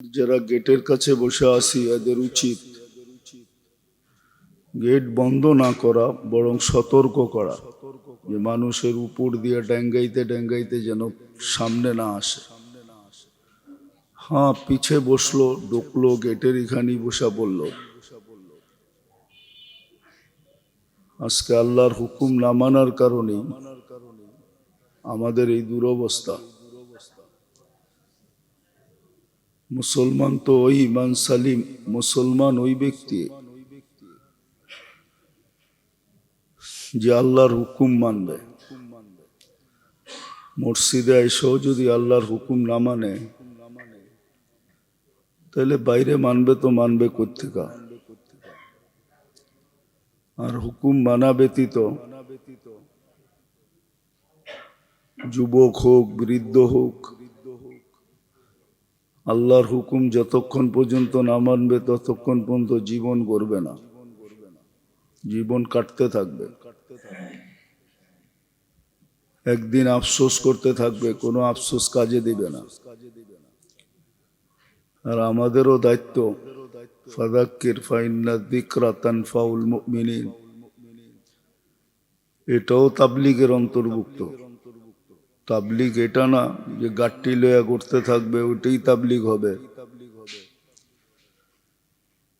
যারা গেটের কাছে বসে আছি, এদের উচিত গেট বন্ধ না করা, বরং সতর্ক করা, যে মানুষের উপর দিয়ে ডেঙ্গাইতে ডেঙ্গাইতে যেন সামনে না আসে। হ্যাঁ পিছে বসল, ঢুকলো, গেটের এখানেই বসা পড়ল। আজকে আল্লাহর হুকুম না মানার কারণেই আমাদের এই দুরবস্থা মুসলমান তো ওই ইমান সালিম, মুসলমান ওই ব্যক্তি যে আল্লাহর হুকুম মানবে। মসজিদে এসেও যদি আল্লাহর হুকুম না মানে তাহলে বাইরে মানবে তো মানবে কোথেকা আর হুকুম মানা ব্যতীত যুবক হোক, বৃদ্ধ হোক আল্লাহর হুকুম যতক্ষণ পর্যন্ত না মানবে, ততক্ষণ পর্যন্ত জীবন গড়বে না। জীবন কাটতে থাকবে। একদিন আফসোস করতে থাকবে, কোনো আফসোস কাজে দিবে না। আর আমাদেরও দায়িত্ব, ফাদাক্কির ফাইন্না দিকরা তানফাউল মুমিনিন। এটাও তাবলিগের অন্তর্ভুক্ত। তাবলিগ এটা না যে গাট্টি লয়া করতে থাকবে, ওইটাই তাবলিগ হবে।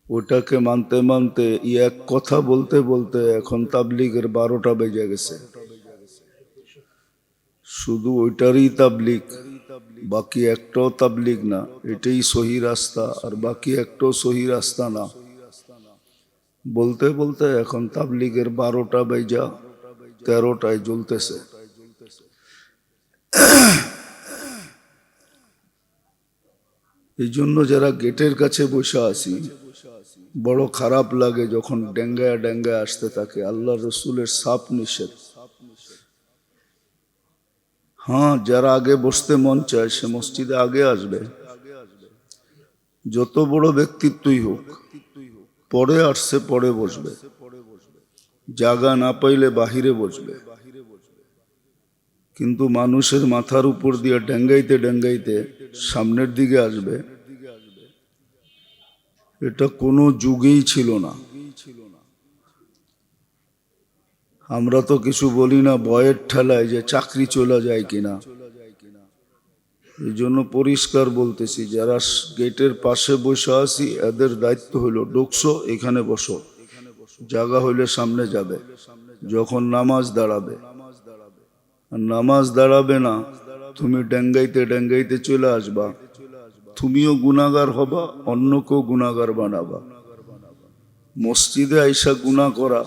ওটাকে মানতে মানতে এক কথা বলতে বলতে এখন তাবলিগের বারোটা বেজে গেছে। শুধু ওইটারই তাবলিগ, বাকি একটাও তাবলিগ না, এটাই সহি রাস্তা, আর বাকি একটাও সহি রাস্তা না। বলতে বলতে এখন তাবলিগের বারোটা বেজা তেরোটায় জ্বলতেছে। এই জন্য যারা গেটের কাছে বসে আছি, বড় খারাপ লাগে যখন ডেঙ্গায় ডেঙ্গায় আসতে থাকে। আল্লাহ রসুলের সাপ নিষেধ। হ্যাঁ যারা আগে বসতে মন চায় সে মসজিদে আগে আসবে। যত বড় ব্যক্তিত্বই হোক, পরে আসছে, পরে বসবে। জাগা না পাইলে বাহিরে বসবে। কিন্তু মানুষের মাথার উপর দিয়ে ডেঙ্গাইতে ডেঙ্গাইতে সামনের দিকে আসবে। এটা কোনো যুগেই ছিল না। আমরা তো কিছু বলি না, বয়ের ঠেলায় যে চাকরি চলে যায় কিনা। এই জন্য পরিষ্কার বলতেছি, যারা গেটের পাশে বসে আছি, এদের দায়িত্ব হলো ডুকসো এখানে বসো। জায়গা হইলে সামনে যাবে। যখন নামাজ দাঁড়াবে। নামাজ দাঁড়াবে না, তুমি ডেঙ্গাইতে ডেঙ্গাইতে চলে আসবা। তুমিও গুণাগার হবা, অন্যকেও গুণাগার বানাবা। মসজিদে আইসা গুণা করা,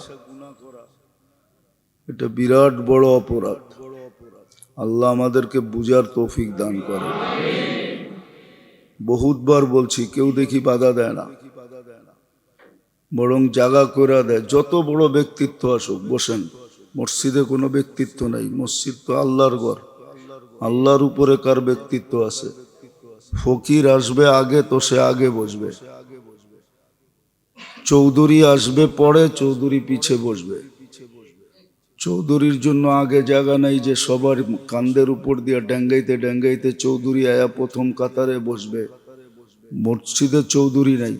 এটা বিরাট বড় অপরাধ। আল্লাহ আমাদেরকে বুঝার তৌফিক দান করে। বহুতবার বলছি, কেউ দেখি বাধা দেয় না। বরং জাগা করে দেয়। যত বড় ব্যক্তিত্ব আসুক, বসেন। মসজিদে কোনো ব্যক্তিত্ব নাই। মসজিদ তো আল্লাহর ঘর। আল্লাহর উপরে কার ব্যক্তিত্ব আছে? ফকির আসবে আগে তো সে আগে বসবে। চৌধুরী আসবে পরে চৌধুরী পিছে বসবে। চৌধুরীর জন্য আগে জায়গা নাই যে সবার কান্দের উপর দিয়ে ডেঙ্গাইতে ডেঙ্গাইতে চৌধুরী আয়া প্রথম কাতারে বসবে। মসজিদে চৌধুরী নাই।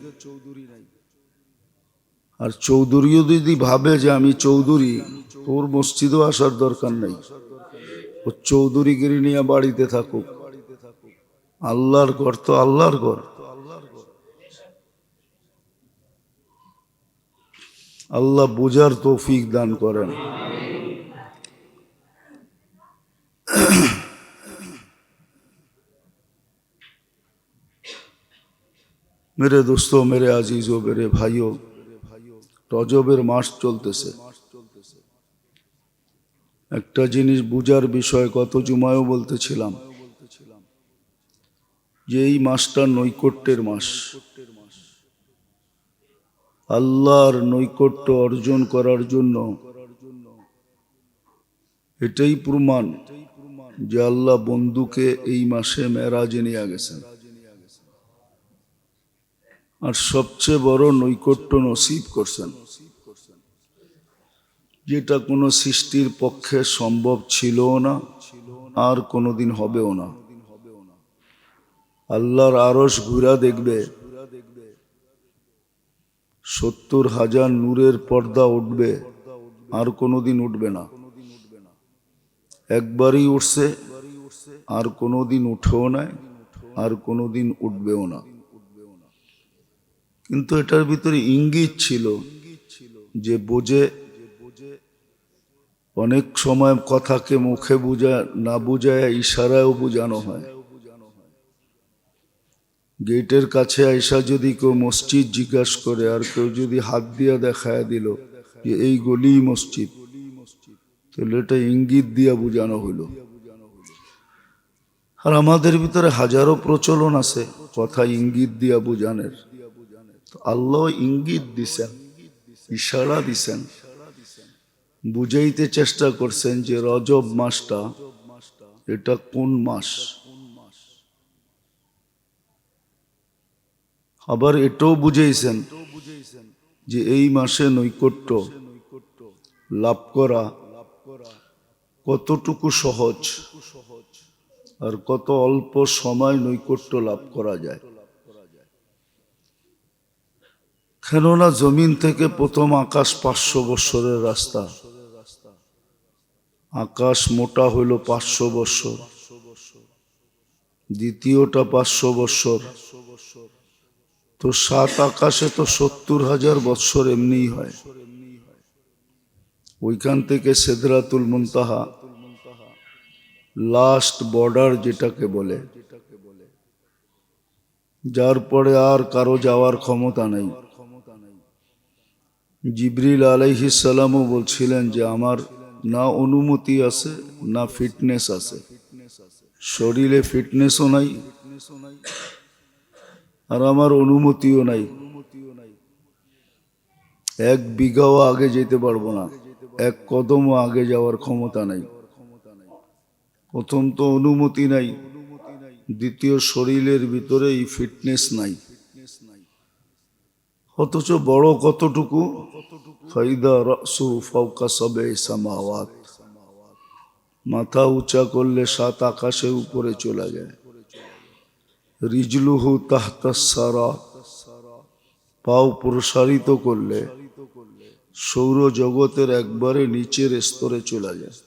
আর চৌধুরীও যদি ভাবে যে আমি চৌধুরী তোর মসজিদও আসার দরকার নাই। ও চৌধুরীগিরি নিয়ে বাড়িতে থাকুক। আল্লাহর ঘর তো আল্লাহর ঘর। আল্লাহ বুঝার তৌফিক দান করেন। মেরে দোস্ত, মেরে আজিজো মেরে ভাইও, রজবের মাস চলতেছে। একটা জিনিস বুঝার বিষয় কত জুমায়ও বলতেছিলাম যে এই মাসটা নৈকট্যের মাস। আল্লাহর নৈকট্য অর্জন করার জন্য এটাই প্রমাণ যে আল্লাহ বন্ধুকে এই মাসে মেরাজে নিয়ে গেছেন। আর সবচেয়ে বড় নৈকট্য নসিব করছেন। যেটা কোনো সৃষ্টির পক্ষে সম্ভব ছিল না, আর কোনোদিন হবেও না। আল্লাহর আরস ঘুরা দেখবে, সত্তর হাজার নূরের পর্দা উঠবে, আর কোনোদিন উঠবে না। একবারই উঠছে, আর কোনোদিন উঠেও নাই, আর কোনোদিন উঠবেও না। কিন্তু এটার ভিতরে ইঙ্গিত ছিল যে বোঝে অনেক সময় কথাকে মুখে বুঝা, না বুঝায়, ইশারায়ও বোঝানো হয়। গেটের কাছে আইসা যদি কেউ মসজিদ জিজ্ঞাসা করে, আর কেউ যদি হাত দিয়া দেখায় দিল যে এই গলি মসজিদ, তাহলে এটা ইঙ্গিত দিয়া বোঝানো হলো আর আমাদের ভিতরে হাজারো প্রচলন আছে, কথা ইঙ্গিত দিয়া বোঝানের। আল্লাহ ইঙ্গিত দিছেন, ইশারা দিছেন। বুঝাইতে চেষ্টা করছেন যে রজব মাসটা, এটা কোন মাস? আবার এটাও বুঝাইছেন যে এই মাসে নৈকট্য লাভ করা কতটুকু সহজ আর কত অল্প সময় নৈকট্য লাভ করা যায়। কেননা জমিন থেকে প্রথম আকাশ পাঁচশো বৎসরের রাস্তা। আকাশ মোটা হইল পাঁচশো বৎসর, দ্বিতীয়টা পাঁচশো বৎসর। তো সাত আকাশে তো সত্তর হাজার বৎসর এমনিই হয়। ওইখান থেকে সেদরাতুল মুনতাহা লাস্ট বর্ডার যেটাকে বলে, যার পরে আর কারও যাওয়ার ক্ষমতা নেই। জিবরিল আলাইহিসালামও বলছিলেন যে, আমার না অনুমতি আছে, না ফিটনেস আছে। শরীরে ফিটনেসও নাই, আর আমার অনুমতিও নাই। এক বিঘাও আগে যেতে পারব না, এক কদমও আগে যাওয়ার ক্ষমতা নাই। প্রথম তো অনুমতি নাই, দ্বিতীয় শরীরের ভিতরে এই ফিটনেস নাই। অথচ বড় কতটুকু? ফাইদা রসু ফৌকা সবে সামাওয়াত। মাথা উঁচা করলে সাত আকাশে উপরে চলে যায়। রিজলুহু তাহতাসারা পাও প্রসারিত করলে সৌর জগতের একবারে নিচের স্তরে চলে যায়।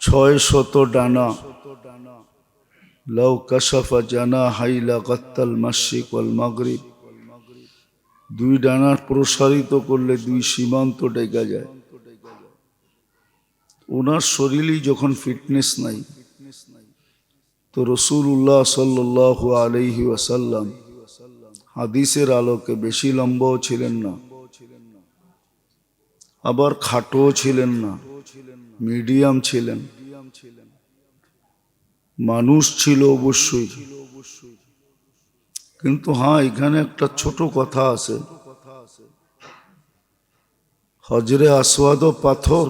ছয় শত ডানা। লাউ কাশাফা জানা হাইলা কাত্তাল মাসিক ওয়াল মাগরিব। দুই ডানা প্রসারিত করলে দুই সীমান্ত ডেকা যায়। ওনার শরীরেই যখন ফিটনেস নাই, তো রসুল্লাহ সাল্লাহ আলহি ওয়াসাল্লাম হাদিসের আলোকে বেশি লম্বাও ছিলেন না, আবার খাটোও ছিলেন না, মিডিয়াম ছিলেন। মানুষ ছিল অবশ্যই কিন্তু হ্যাঁ এখানে একটা ছোট কথা আছে। হজরে আসওয়াদ পাথর,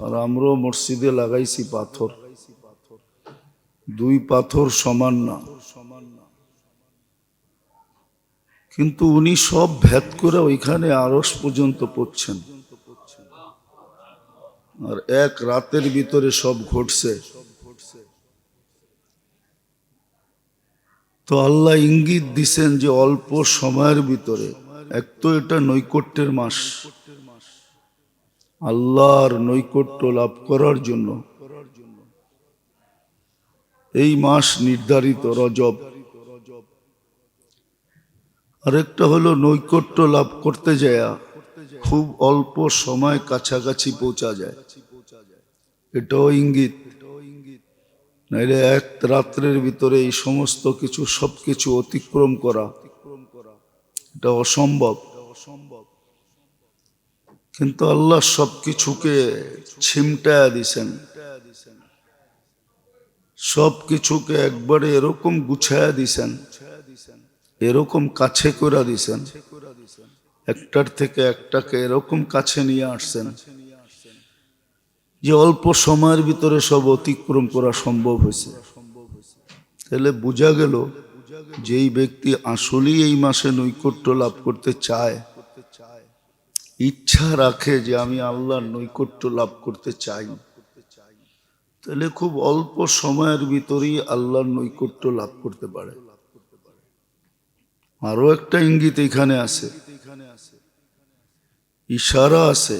আর আমরাও মসজিদে লাগাইছি পাথর। দুই পাথর সমান না। কিন্তু উনি সব ভেদ করে ওইখানে আরস পর্যন্ত পড়ছেন। আর এক রাতের ভিতরে সব ঘটছে। তো আল্লাহ ইঙ্গিত দিছেন যে অল্প সময়ের ভিতরে, এক তো এটা নৈকট্যের মাস। আল্লাহর নৈকট্য লাভ করার জন্য। এই মাস নির্ধারিত, রজব। আরেকটা হলো নৈকট্য লাভ করতে যায়, খুব অল্প সময় কাছাকাছি পৌঁছা যায়। এটাও ইঙ্গিত। নাইলে এক রাত্রের ভিতরে এই সমস্ত কিছু সবকিছু অতিক্রম করা। এটা অসম্ভব। কিন্তু আল্লাহ সবকিছুকে ছিমটায়া দিছেন। সব কিছুকে একবারে এরকম গুছায়া দিছেন, এরকম কাছে করে দিছেন, একটার থেকে একটাকে এরকম কাছে নিয়ে আসছেন। যে অল্প সময়ের ভিতরে সব অতিক্রম করা সম্ভব হয়েছে। তাহলে বোঝা গেল যেই ব্যক্তি আসলেই এই মাসে নৈকট্য লাভ করতে চায়, ইচ্ছা রাখে যে আমি আল্লাহর নৈকট্য লাভ করতে চাই। তাহলে খুব অল্প সময়ের ভিতরেই আল্লাহর নৈকট্য লাভ করতে পারে। আরও একটা ইঙ্গিত এখানে আছে। ইশারা আছে।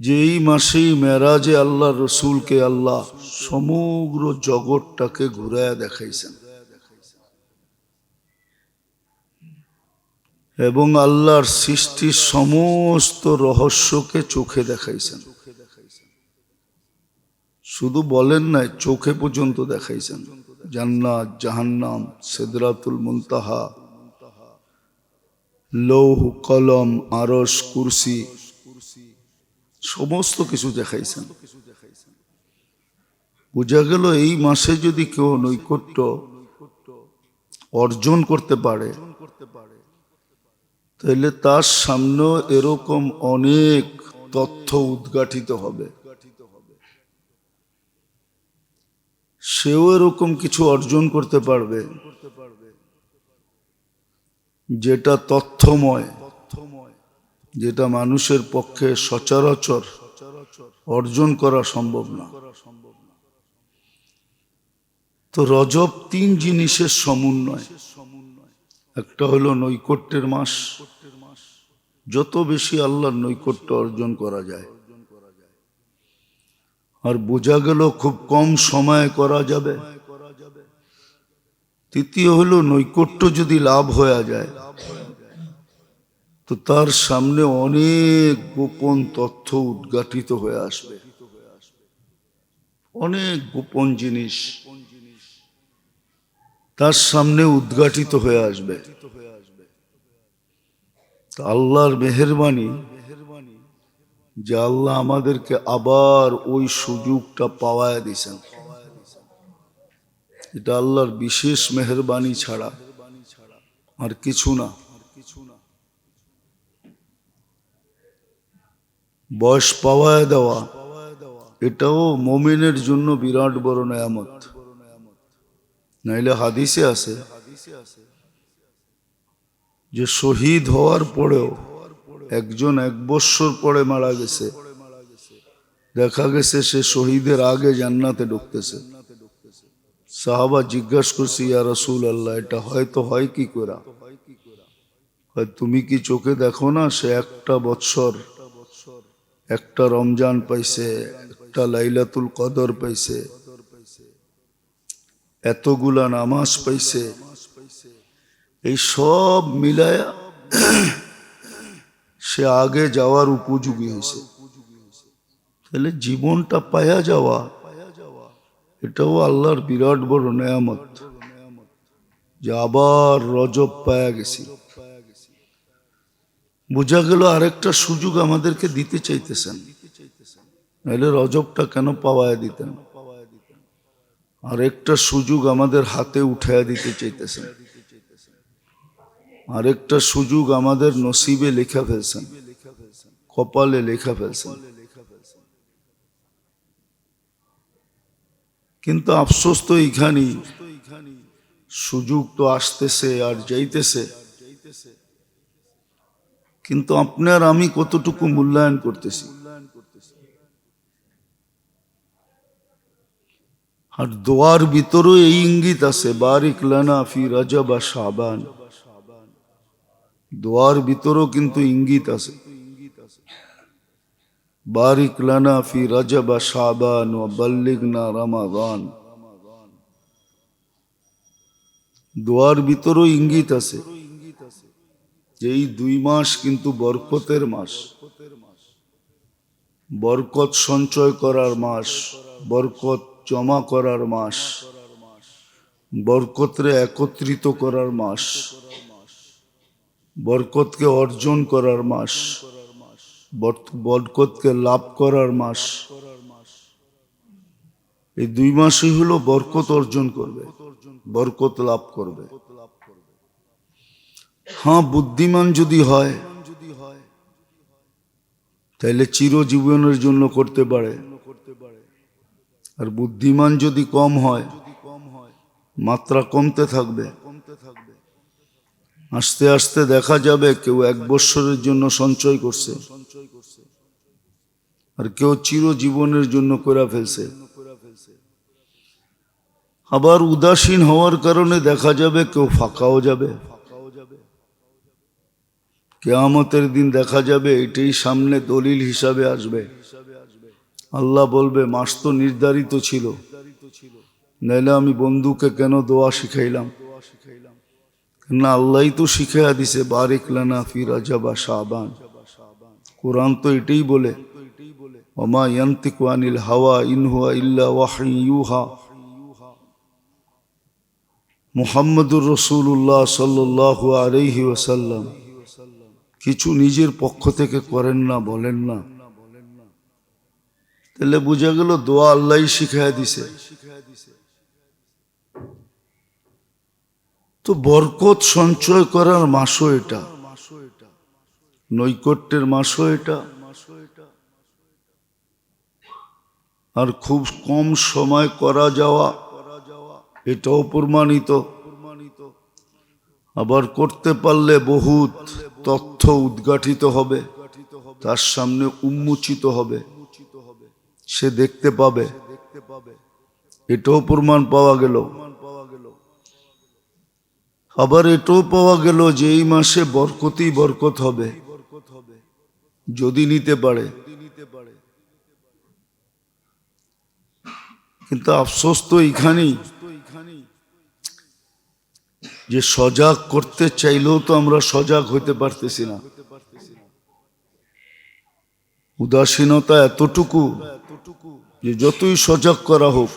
যে এই মাসেই মেরাজে আল্লাহ রসুলকে আল্লাহ সমগ্র জগৎটাকে ঘুরায়া দেখাইছেন। এবং আল্লাহর সৃষ্টির সমস্ত রহস্যকে চোখে দেখাইছেন। শুধু বলেন নাই, চোখে পর্যন্ত দেখাইছেন। জান্নাত, জাহান্নাম, সেদরাতুল মুনতাহা, লৌহ, কলম আরস কুরসি সমস্ত কিছু দেখাইছেন। বোঝা গেল এই মাসে যদি কেউ নৈকট্য অর্জন করতে পারে, তাহলে তার সামনেও এরকম অনেক তথ্য উদ্ঘাটিত হবে। সেও এরকম কিছু অর্জন করতে পারবে, যেটা তথ্যময়। যেটা মানুষের পক্ষে সচরাচর অর্জন করা সম্ভব না। তো রজব তিন জিনিসের সমন্বয়। একটা হলো নৈকট্যের মাস। যত বেশি আল্লাহর নৈকট্য অর্জন করা যায়। আর বোঝা গেল খুব কম সময়ে করা যাবে। তৃতীয় হলো নৈকট্য যদি লাভ হয়ে যায় তো তার সামনে অনেক গোপন তথ্য উদ্ঘাটিত হয়ে আসবে। অনেক গোপন জিনিস তার সামনে উদ্ঘাটিত হয়ে আসবে। আল্লাহর মেহরবানি যে আল্লাহ আমাদেরকে আবার ওই সুযোগটা পাওয়ায় দিছেন এটা আল্লাহর বিশেষ মেহরবানি ছাড়া আর কিছু না। বয়স পাওয়ায় দেওয়া, এটাও মমিনের জন্য বিরাট বড় নেয়ামত। নাইলে হাদিসে আছে যে শহীদ হওয়ার পরেও একজন এক বৎসর পরে মারা গেছে। দেখা গেছে সে শহীদের আগে জান্নাতে ঢুকতেছে। সাহাবা জিজ্ঞাসা করছি, ইয়া রসুল আল্লাহ এটা হয়তো হয় কি করা? হয় তুমি কি চোখে দেখো না সে একটা বৎসর একটা রমজান পাইছে, একটা লাইলাতুল কদর পাইছে, এতগুলা নামাজ পাইছে, এই সব মিলায়া সে আগে যাওয়ার উপযোগী হয়েছে। তাহলে জীবনটা পায়া যাওয়া, এটাও আল্লাহর বিরাট বড় নেয়ামত যে আবার রজব পায়া গেছি। বোঝা গেল আরেকটা সুযোগ আমাদেরকে দিতে চাইতেছেন। নাহলে রজবটা কেন পাওয়ায় দিতেন? আরেকটা সুযোগ আমাদের হাতে উঠায়া দিতে চাইতেছেন। আরেকটা সুযোগ আমাদের নসিবে লেখা ফেলছেন। কপালে লেখা ফেলছেন। কিন্তু আফসোস তো এইখানেই সুযোগ তো আসতেছে আর যাইতেছে। কিন্তু আপনার আমি কতটুকু মূল্যায়ন করতেছি? আর দোয়ার ভিতরও এই ইঙ্গিত আছে, বারিক লানা ফি রজব আর শাবান। দোয়ার ভিতরও কিন্তু ইঙ্গিত আছে, বারিক লানা ফি রজব বা শাবান ও বল্লিগনা রমাদান। দোয়ার ভিতরও ইঙ্গিত আছে যে এই দুই মাস কিন্তু বরকতের মাস। বরকত সঞ্চয় করার মাস, বরকত জমা করার মাস, বরকতরে একত্রিত করার মাস, বরকতকে অর্জন করার মাস, বর- বরকতকে লাভ করার মাস। এই দুই মাসই হলো বরকত অর্জন করবে, বরকত লাভ করবে। হ্যাঁ বুদ্ধিমান যদি হয়, তাইলে চিরজীবনের জন্য করতে পারে। আর বুদ্ধিমান যদি কম হয়, মাত্রা কমতে থাকবে। আস্তে আস্তে দেখা যাবে কেউ এক বৎসরের জন্য সঞ্চয় করছে। আর কেউ চিরজীবনের জন্য করে ফেলছে। আবার উদাসীন হওয়ার কারণে দেখা যাবে কেউ ফাঁকাও যাবে। কেয়ামতের দিন দেখা যাবে এটাই সামনে দলিল হিসাবে আসবে। আল্লাহ বলবে, মাস তো নির্ধারিত ছিল। নাইলে আমি বন্ধুকে কেন দোয়া শিখাইলাম? না, আল্লাহই তো শিখাইয়া দিছে, বারিক লানা ফি রাজাবা শাবান। কোরআন তো এটাই বলে, ওমা ইয়ান্তিকু আনিল হাওয়া ইনহুয়া ইল্লা ওয়াহি ইউহা মুহাম্মদুর রসুল্লাহ সাল্লাহ আলাইহি ওয়াসাল্লাম কিছু নিজের পক্ষ থেকে করেন না, বলেন না। তাহলে বোঝা গেল দোয়া আল্লাহ শিখাইয়া দিছে। তো বরকত সঞ্চয় করার মাসও এটা। নৈকট্যের মাসও এটা। আর খুব কম সময় করা যাওয়া, এটাও প্রমাণিত। আবার করতে পারলে বহুত তথ্য উদ্ঘাটিত হবে, তার সামনে উন্মোচিত হবে। সে দেখতে পাবে। এটাও প্রমাণ পাওয়া গেল। আবার এটাও পাওয়া গেল যে এই মাসে বরকতই বরকত হবে, যদি নিতে পারে। কিন্তু আফসোস তো এইখানেই। যে সজাগ করতে চাইলেও তো আমরা সজাগ হইতে পারতেছি না। উদাসীনতা এতটুকু যে যতই সজাগ করা হোক,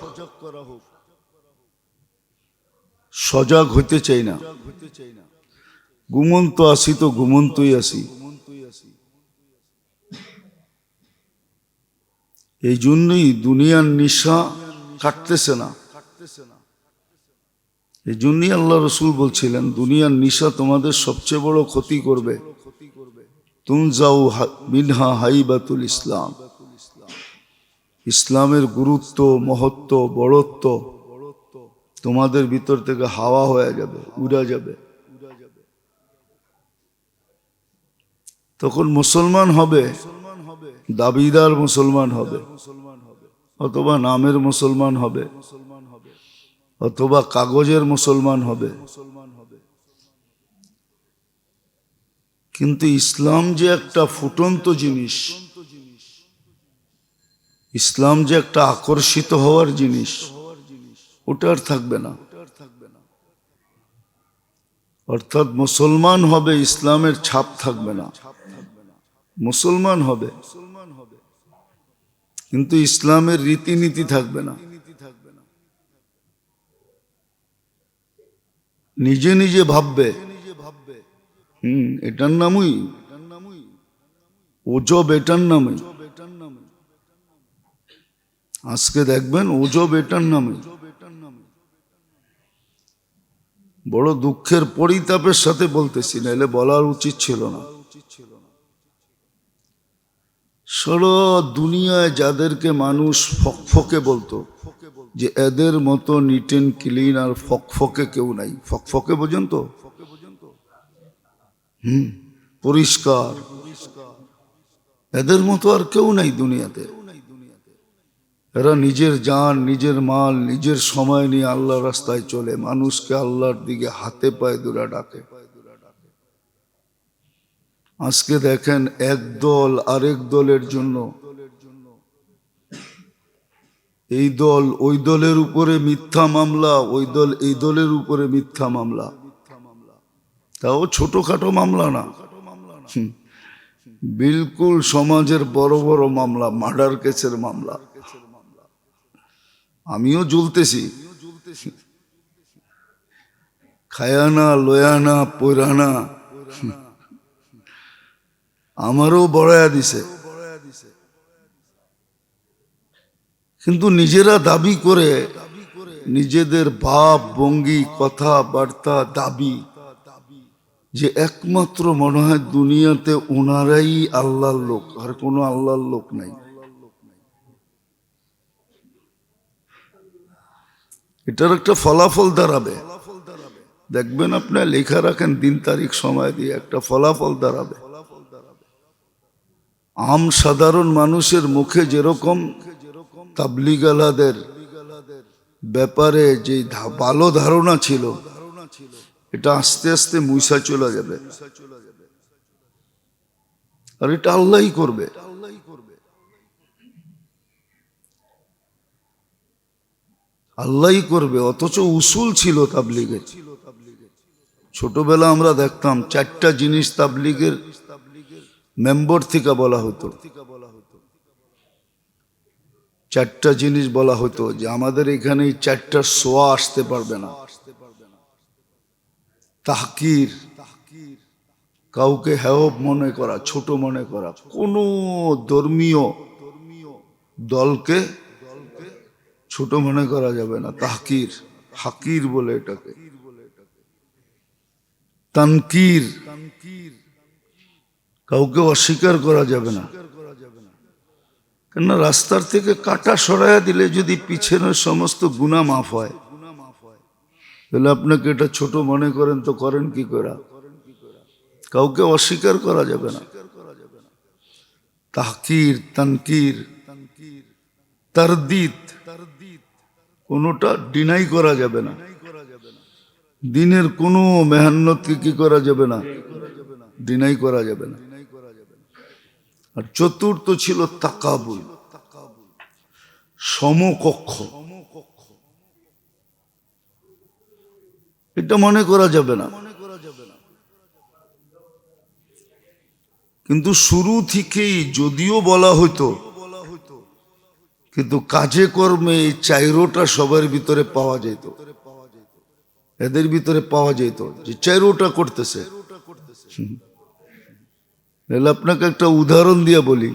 সজাগ হইতে চাই না। ঘুমন্ত আসি তো ঘুমন্তই আসি। এই জন্যই দুনিয়ার নিশা কাটতেছে না। এই জন্যই আল্লাহ রসুল বলছিলেন, দুনিয়ার নিশা তোমাদের সবচেয়ে বড় ক্ষতি করবে। তুম যাও মিনহা হাইবাতুল ইসলাম। ইসলামের গুরুত্ব, মহত্ব, বড়ত্ব তোমাদের ভিতর থেকে হাওয়া হয়ে যাবে, উড়া যাবে। তখন মুসলমান হবে, দাবিদার মুসলমান হবে, অথবা নামের মুসলমান হবে। অথবা কাগজের মুসলমান হবে। কিন্তু ইসলাম যে একটা ফুটন্ত জিনিস, ইসলাম যে একটা আকর্ষিত হওয়ার জিনিস, ওটা আর থাকবে না। অর্থাৎ মুসলমান হবে, ইসলামের ছাপ থাকবে না। মুসলমান হবে। কিন্তু ইসলামের রীতিনীতি থাকবে না। নিজে নিজে ভাববে। হম, এটার নামই ওজব এটার নামে আজকে দেখবেন ওজব এটার নামে বড় দুঃখের পরিতাপের সাথে বলতেছি না এলে বলার উচিত ছিল না। সারা দুনিয়ায় যাদেরকে মানুষ ফকফকে বলতো, যে এদের মতো নিট অ্যান্ড ক্লিন আর ফকফকে কেউ নাই। ফকফকে বোঝেন তো? হুম, পরিষ্কার। এদের মতো আর কেউ নাই দুনিয়াতে। এরা নিজের জান, নিজের মাল, নিজের সময় নিয়ে আল্লাহ রাস্তায় চলে। মানুষকে আল্লাহর দিকে হাতে পায়ে দূরা ডাকে। আজকে দেখেন এক দল আরেক দলের জন্য। এই দল ওই দলের উপরে মিথ্যা মামলা, ওই দল এই দলের উপরে মিথ্যা মামলা। তাও ছোটখাটো মামলা না। বিলকুল সমাজের বড় বড় মামলা, মার্ডার কেসের মামলা। আমিও জ্বলতেছি। খায়ানা, লয়ানা পৈরানা আমারও বড়ায়া দিছে। কিন্তু নিজেরা দাবি করে নিজেদের ভাব, ভঙ্গি, কথাবার্তা, দাবি যে একমাত্র মনে হয় দুনিয়াতে ওনারাই আল্লাহর লোক, আর কোনো আল্লাহর লোক নাই। এটার একটা ফলাফল দাঁড়াবে। দেখবেন আপনি লেখা রাখেন, দিন তারিখ, সময় দিয়ে একটা ফলাফল দাঁড়াবে। আম সাধারণ মানুষের মুখে যেরকম তাবলিগালাদের ব্যাপারে যে ভালো ধারণা ছিল, এটা আস্তে আস্তে মুইসা চলে যাবে। আর এটা আল্লাহই করবে। আল্লাহই করবে, অথচ উসুল ছিল তাবলিগের। ছোটবেলা আমরা দেখতাম, চারটা জিনিস তাবলিগের মেম্বার থেকে বলা হতো। চারটা জিনিস বলা হতো যে আমাদের এখানে চারটা সোয়া আসতে পারবে না। তাহকির, কাউকে হেয়ব মনে করা, ছোট মনে করা, কোন ধর্মীয় দলকে ছোট মনে করা যাবে না। তাহকির, হাকির বলে এটাকে। তানকির কাউকে অস্বীকার করা যাবে না। কেননা রাস্তার থেকে কাটা সরাইয়া দিলে যদি পিছনের সমস্ত গুণা মাফ হয়, তাহলে আপনাকে এটা ছোট মনে করেন তো করেন কি করে? কাউকে অস্বীকার করা যাবে না। তাহকির, তানকির, তারদিদ, কোনোটা ডিনাই করা যাবে না। দিনের কোনো মেহান্নতকে কি করা যাবে না? ডিনাই করা যাবে না। আর চতুর্থ ছিল তাকাবুল, সমকক্ষ। এটা মনে করা যাবে না। কিন্তু শুরু থেকেই যদিও বলা হইতো, কিন্তু কাজে কর্মে এই চাইরোটা সবার ভিতরে পাওয়া যেত। এদের ভিতরে পাওয়া যেত যে চাইরোটা করতেছে। তাহলে আপনাকে একটা উদাহরণ দিয়ে বলি।